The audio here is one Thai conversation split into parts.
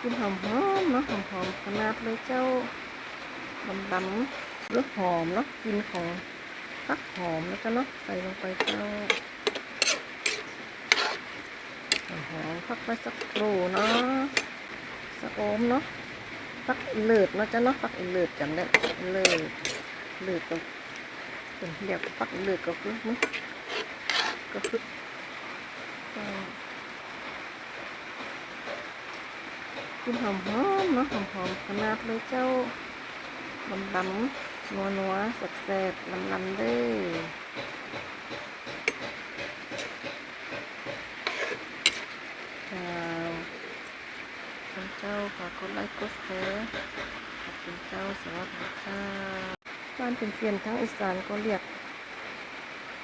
กินหอมหอมเนาะหอมหอมขนาดเลยเจ้าดำดำรสหอมเนาะกินของฟักหอมแล้วก็เนาะใส่ลงไปเจ้าหอมๆพักไว้สักครู่เนาะสะโอมเนาะฟักเลิศเนาะจ้าเนาะฟักเลิศจำได้เลิศเลิศก็เป็นเรียกฟักเลิศก็คือมันก็คือ กินหอมหอมเนาะหอมหอมขนาดเลยเจ้าดำดำนัวนัวๆแสบลำลำเด้อจ้าวคุณเจ้าฝากกดไลค์กดแชร์ขอบคุณเจ้าสวัสดีค่ะบ้านเป็นเปลี่ยนทั้งอีสานก็เรียก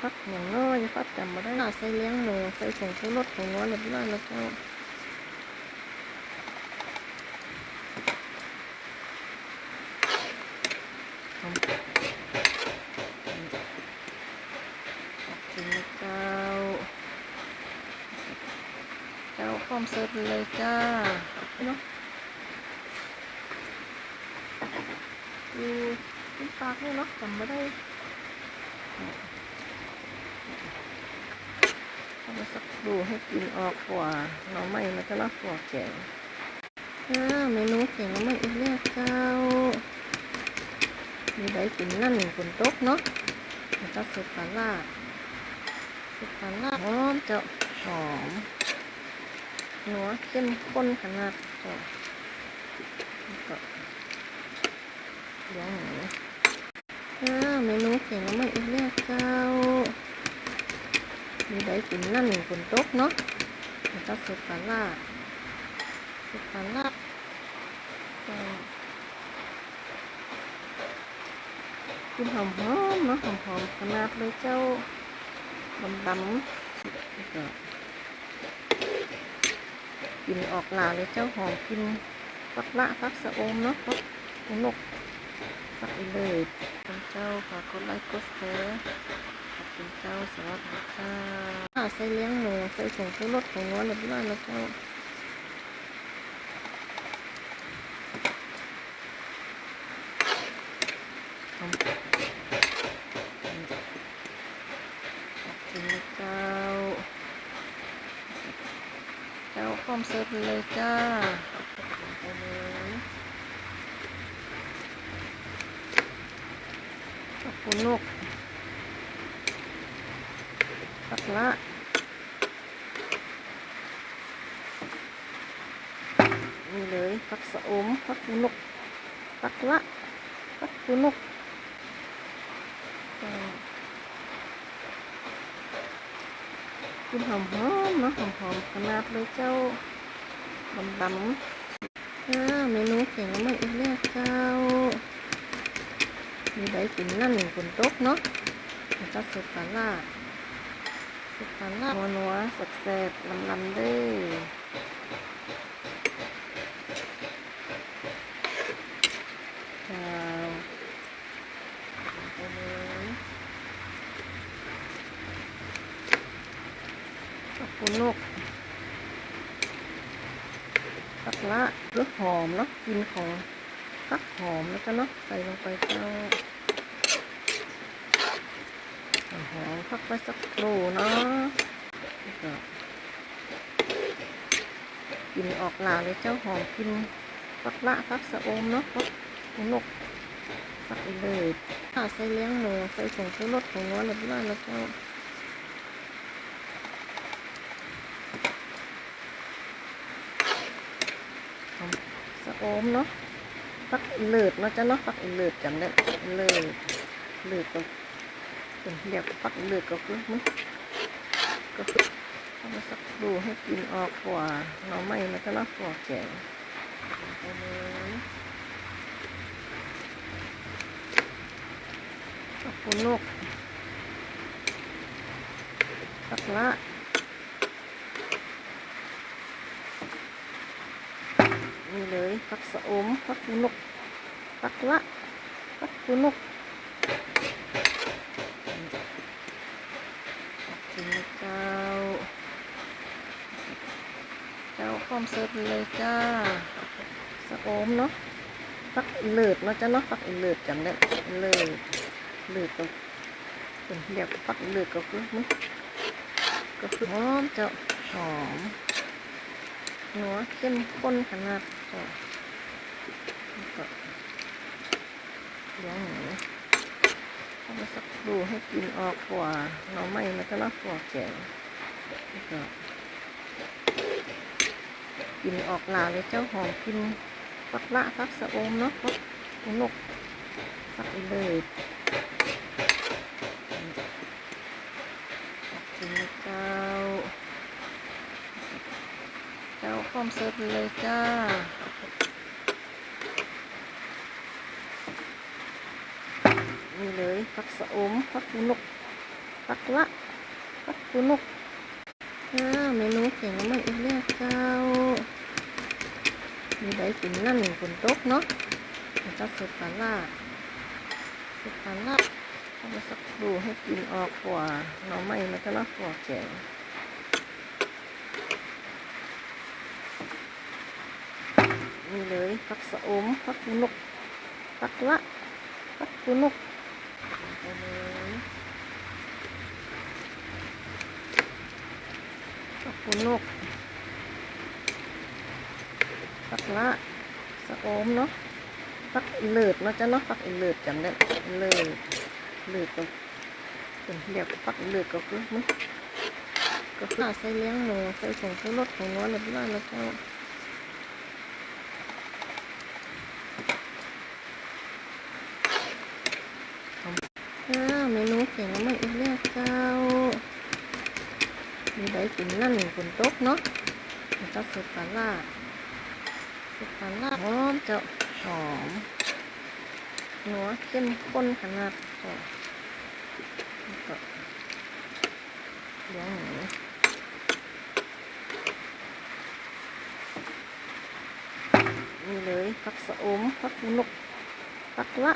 พักอย่างน้อยจะฟัดจำมาได้ใส่เลี้ยงหมูใส่ผงชูรสผงนัวเรียบร้อยแล้วเจ้าขอบคุณนะเจ้าเจ้าพร้อมเสิร์ฟเลยจ้าเนาะดูขึ้นปากเลยเนาะจำไม่ได้ เอาสักดูให้กินออกกว่าหน่อไม้มันจะน่ากว่าแกงอ่าเมนูแกงหน่อไม้อีกแล้วเจ้ามีได้กินนั่นฝนตกเนาะแล้วก็สุปลาล่าสุปลาล่าหอมเจ้าหอมนัวเข้มข้นขนาดเจ้าก็เลี้ยงหมูอ่าเมนูแกงมาอีกแล้วเจ้า มีได้กินนั่นฝนตกเนาะแล้วก็สุปลาล่าสุปลาล่ากินหอมหอมเนาะหอมหอมขนาดเลยเจ้าดำดำแล้วก็กินออกหลาเลยเจ้าหอมกินฟักละฟักสะโอมเนาะฟักนกฟักอีเลยเจ้าฝากกดไลค์กดแชร์ ขอบคุณเจ้าสวัสดีค่ะอ่าใส่เลี้ยงหมูใส่ผงชูรสผงนัวเรียบร้อยแล้วเจ้าขอบคุณนะเจ้าเจ้าพร้อมเสิร์ฟเลยจ้าขอบคุณละนี่เลยปัก สะอมปักฟูนกปักละปักฟูนกก็กินหอมหอมๆเนาะหอมหอมๆขนาดเลยเจ้าดำดมนูแกงมาอีกแล้วเจ้ามีได้กินนั่นฝนตกเนาะแล้วก็สุปลาล่าสุปลาล่านัวนัวๆแสบลำลำเด้อจ้าวยขอบคุณนกฟักละรสหอมเนาะกินของฟักหอมแล้วก็เนาะใส่ลงไปเจ้าหอมพัก ไว้สักครู่เนาะกินออกหลาเลยเจ้าหอมกินฟักละฟักสะโอมเนาะฟักนกฟักเลยถ้าใส่เลี้ยงหมูใส่ผงชูรสผงนัวเรียบร้อยแล้วเจ้าสะโอมเนาะฟักเลิศเนาะจ้ะเนาะฟักเลิศจำได้เลิศเลิศก็ เป็นเรียกฟักเลิศก็คือมันก็คือเอามาสักดูให้กินออกกว่าหน่อไม้มันก็เนาะกว่าแกงไปเลยขอบคุณนกฟักละนี่เลยฟักสะอมฟักฟูนกฟักละฟักฟูนกขอบคุณนะเจ้า อ มเสิร์ฟเลยจ้าสะโอมเนาะฟักเลิศเนาะจ้าเนาะฟักเลิศจำได้เลิศเลิศก็เป็นเรียกฟักเลิศก็คือมันก็คือหอมเจ้าหอมเนัวเข้มข้นขนาดเจ้าก็เลี้ยงหมูเอาไปสักครู่ให้กินออกกว่าหน่อไม้มันจะน่ากว่าแกงแล้วก็กินออกลาเลยเจ้าหอมกินฟักละฟักสะโอมเนาะฟักนกฟักอีเลยขอบคุณนะเจ้า เจ้าพร้อมเสิร์ฟเลยจ้านี่เลยฟักสะโอมฟักปูนกฟักละฟักปูนก อ่าเมนูแกงน้ำมันอีกแล้วเจ้ามีใบกินนั่นฝนตกเนาะแล้วก็สุดปลาล่าสุดปลาล่าเอาไปสักดูให้กินออกกว่าหน่อไม้มันก็น่ากว่าแกงนี่เลยฟักสะอมฟักปูนกฟักละฟักปูนกไปเลย ฟักปูนกฟักละสะโอมเนาะฟักเลือดเนาะจ้ะเนาะฟักเลือดจำได้เลือดเลือดก็เป็นเรียกฟักเลือดก็คือมันก็คือใส่เลี้ยงหนูใส่ผงชูรสของน้อยเรียบร้อยแล้วเจ้าอ่าเมนูแกงน้ำมันอีกแล้วเจ้า มีใบกิ นนั่นฝนตกเนาะแล้วก็สุดปลาล่าสุดปลาล่าหอมเจ้าหอมนัวเข้มข้นขนาดก็เลี้ยงหมูนี่เลยฟักสะอมฟักปูนกฟักละ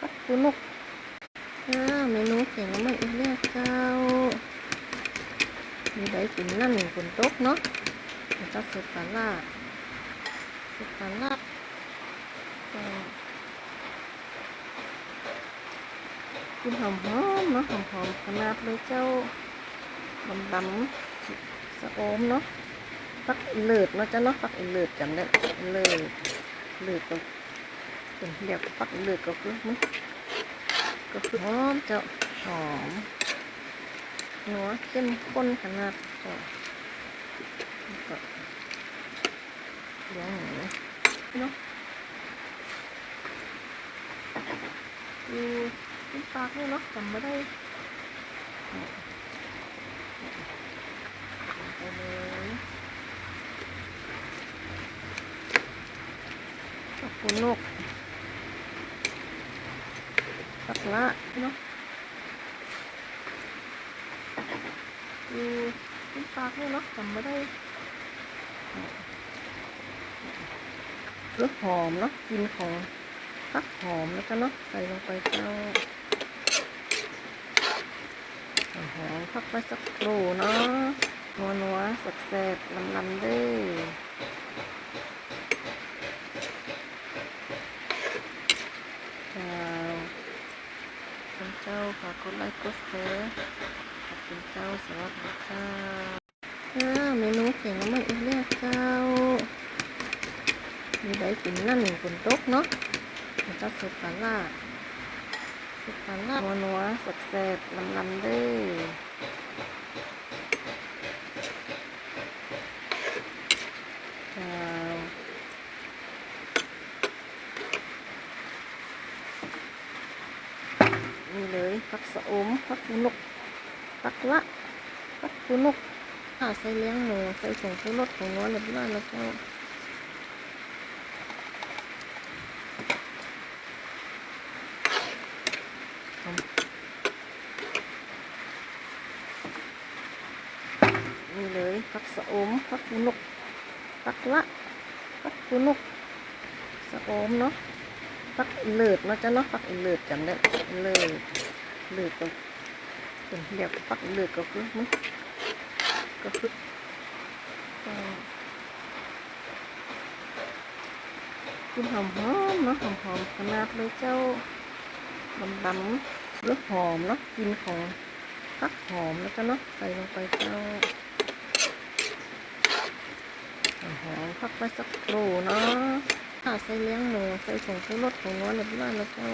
ฟักปูนกอ่าเมนูแกงน้ำมันอีกแล้วเจ้า มีใบกินนั่นฝนตกเนาะแล้วก็สุดปลาล่าสุดปลาล่าก็กินหอมหอมเนาะหอมหอมๆขนาดเลยเจ้าดำดำๆสะโอมเนาะฟักเลิศเนาะจ้าเนาะฟักเลิศจำได้เลิศเลิศก็เป็นเรียกฟักเลิศก็คือมันก็คือหอมเจ้าหอม หนัวเข้มข้นขนาดก็แล้วก็เลี้ยงหมูเนาะดูกินปากเลยเนาะจำไม่ได้ไปเลยขอบคุณนกตักละเนาะ ดูกินปากเลยเนาะจำไม่ได้รสหอมเนาะกินของฟักหอมแล้วกันเนาะใส่ลงไปเจ้าหอมพักไปสักครู่เนาะนัวนัวๆแสบลำลำๆเด้อจ้าคุณเจ้าฝากกดไลค์กดแชร์ ขอบคุณเจ้าสวัสดีค่ะอ่าเมนูแกงน้ำมันอีกแล้วเจ้ามีใบกินนั่นฝนตกเนาะแล้วก็สุดปลาล่าสุดปลาล่านัวนัวๆแสบๆลำลำๆเด้อจ้าวนี่เลยฟักสะอมฟักปูนก ปักละปักปูนกข้าใส่เลี้ยงหมูใส่ผงชูรสของน้อยเรียบร้อยแล้วก็นี่เลยปักสะอมปักปูนกปักละปักปูนกสะอมเนาะปักเลิศเนาะจ้ะเนาะปักเลิศจำได้เลิศเลิศก็ เดี่ยวปักเลือกก็คือมันก็คือกินหอมหอมเนาะหอมหอมขนาดเลยเจ้าดำดำรสหอมเนาะกินของพักหอมแล้วก็เนาะใส่ลงไปเจ้าหอมพักไว้สักครู่เนาะถ้าใส่เลี้ยงหนูใส่ของชูรสของน้อยเรียบร้อยแล้วเจ้า